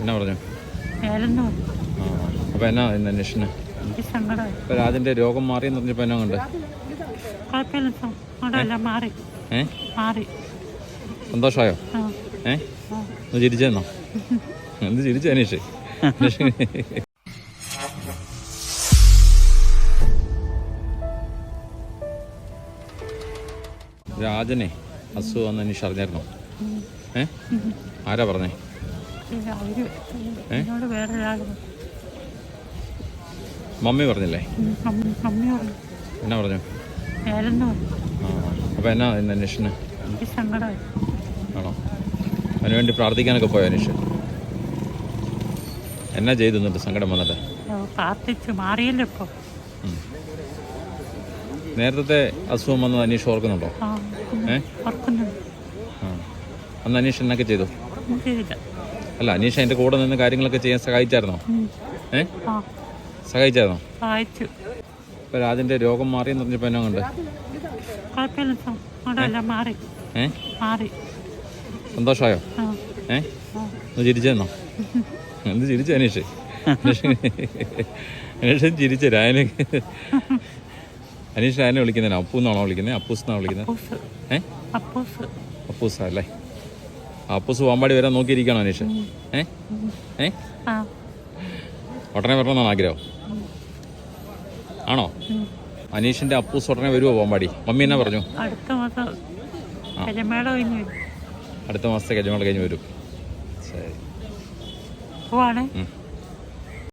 എന്നാ പറഞ്ഞു? അപ്പൊ എന്നാ ഇന്ന് അന്വേഷണ? അതിന്റെ രോഗം മാറി എന്ന് പറഞ്ഞപ്പോ എന്നാ കൊണ്ട്? സന്തോഷമായോ? ആ. ഏ? ആ. ഒന്ന് ചിരിച്ചെന്നോ? എന്ത് ചിരിച്ചു അനീഷ്? രാജനെ അസുഖം അനീഷ് അറിഞ്ഞായിരുന്നോ? ഏ? ആരാ പറഞ്ഞേ? മമ്മി പറഞ്ഞില്ലേ? എന്നാ പറഞ്ഞു? അപ്പൊ എന്നാ ഇന്ന് അന്വേഷണ ആണോ? അതിനുവേണ്ടി പ്രാർത്ഥിക്കാനൊക്കെ പോയോ അനീഷ് എന്നാ ചെയ്തു എന്നിട്ട് സങ്കടം വന്നിട്ട് പ്രാർത്ഥിച്ചു. മാറിയല്ലോ നേരത്തെ അസുഖം വന്നത് അനീഷ് ഓർക്കുന്നുണ്ടോ? ആ ഏ? അന്ന് അനീഷ് എന്നൊക്കെ ചെയ്തു? അല്ല അനീഷ എന്റെ കൂടെ നിന്ന് കാര്യങ്ങളൊക്കെ ചെയ്യാൻ സഹായിച്ചായിരുന്നോ? ഏ? സഹായിച്ചായിരുന്നോ? സഹായിച്ചു. രാജിന്റെ രോഗം രോഗം മാറിയെന്ന് പറഞ്ഞപ്പോ എന്നാ കണ്ട്? സന്തോഷമായോ? ഏ? ഒന്ന് ചിരിച്ചെന്നോ എന്ത് ചിരിച്ചു അനീഷ്? അനീഷ് ചിരിച്ചു രാജന അനീഷ് രായനെ വിളിക്കുന്നേ? അപ്പു എന്നാണോ വിളിക്കുന്നത് അപ്പൂസ് എന്നാണോ വിളിക്കുന്നത് ഏ? അപ്പൂസ്. അപ്പൂസാ അല്ലേ? അപ്പൂസ് പാമ്പാടി വരാൻ നോക്കിയിരിക്കണോ അനീഷ്? ഏ? ഏ? ഉടനെ വരണമെന്നാണ് ആഗ്രഹം? ആണോ? അനീഷിന്റെ അപ്പൂസ് ഉടനെ വരുമോ പോമ്പാടി മമ്മി എന്നാ പറഞ്ഞു? അടുത്ത മാസം അടുത്ത മാസത്തെ കജമൾ കഴിഞ്ഞ് വരും. ശരി. പോവാണേ.